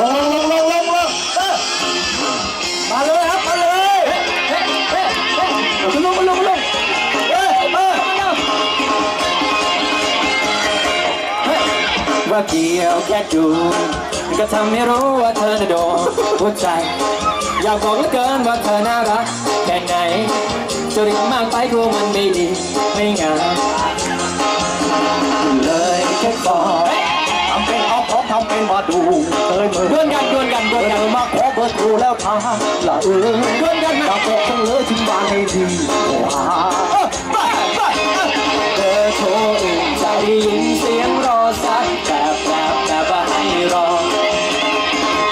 ลงลงลงลงลงเออมาเลยครับมาเลยเฮ้เฮ้เฮ้คุณลุงคุณลุงคุณลุงเฮ้เออว่าเกี่ยวแค่ดูก็ทำให้รู้ว่าเธอน่ะโดนหัวใจ อยากบอกเหลือเกินว่าเธอน่ารักแค่ไหนจะรีบมากไปกลัวมันไม่ดีไม่งามเลยแค่ขอท ทำเป็นมาดูเคยมือเพื่อนกันเพื่อนกันเพื่อนกันมาขอเบอร์โทรแล้วทางละเออเพื่อนกันมาบอกต้องเลยถึงบ้านให้ดีโอ้ฮาไปไปเบอร์โทรอื่นจะได้ยินเสียงรอสักแบบแบบแบบว่าให้รอ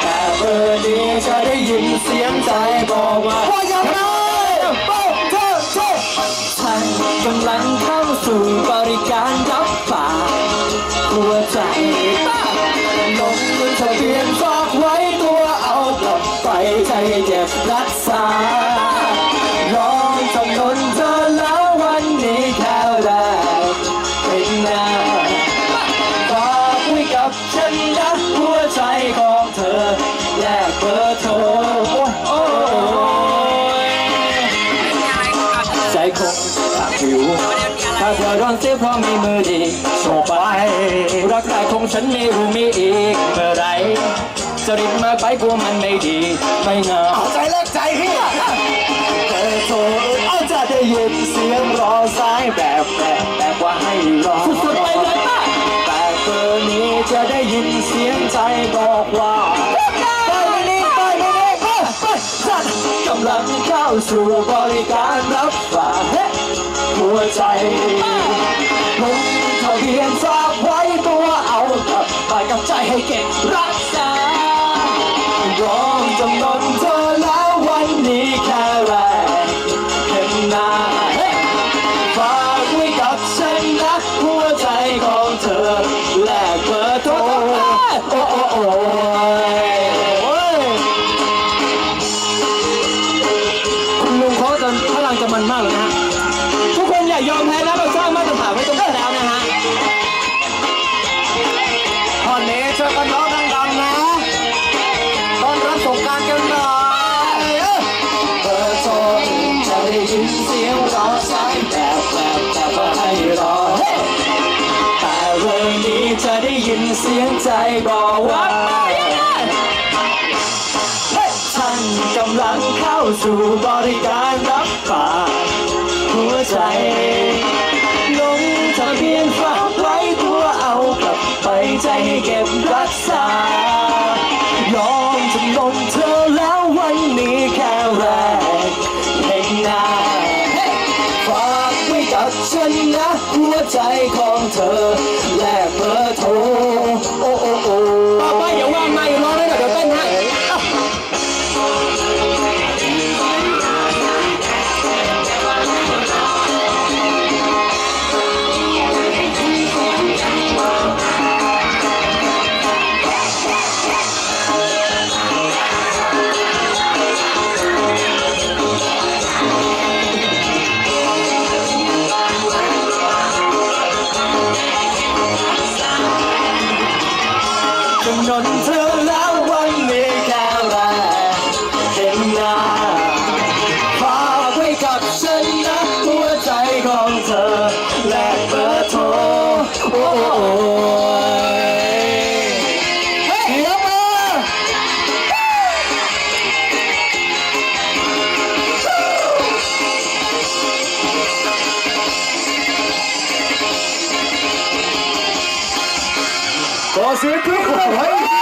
แต่เบอร์นี้จะได้ยินเสียงใจบอกว่าว่าอย่างไรโอ้เธอเธอฉันกำลังเข้าสู่บริการ เจ็บรักษาลองจำนนเธอแล้ววันนี้แค่แรกเป็นหน้าฝากไว้กับฉันนะหัวใจของเธอแลกเบอร์โทรโอ้ยใจคงขาดผิวถ้าเธอโดนเสียเพราะมีมือดีโชว์ไปรักแรกของฉันไม่รู้มีอีกเมื่อไหร จะรีบมากไปกลัวมันไม่ดีไม่งามใจแลกใจเฮียเบอร์โทรเอาจะได้ยินเสียงรอสายแบบแบบแบบว่าให้รอสุดๆไปเลยป่ะแต่เบอร์นี้จะได้ยินเสียงใจบอกว่าไปไม่ดีไปไม่ดีไปไปฉันกำลังเข้าสู่บริการรับฝากหัวใจลงทะเบียนฝากไว้ตัวเอากลับไปกับใจให้เก็บรัก องจำนนเธอแล้ววันนี้แค่แรกเห็นหน้าฝากไว้กับฉันนะหัวใจของเธอแลกเบอร์โทรโอ้โอ้โอ้โอ้ยคุณลุงเขาตอนพลังจะมันมากเลยนะทุกคนอย่ายอมแพ้นะ กันกันหน่อยเบอร์โทรจะได้ยินเสียงรอสายแบบแบบแบบว่าให้รอ แต่เรื่องนี้จะได้ยินเสียงใจบอกว่าฉันกำลังเข้าสู่บริการรับฝากหัวใจลงทะเบียนฝากไว้ตัวเอากลับไปใจให้เก็บรักษา ไว้กับฉันนะหัวใจของเธอ จำน ขอ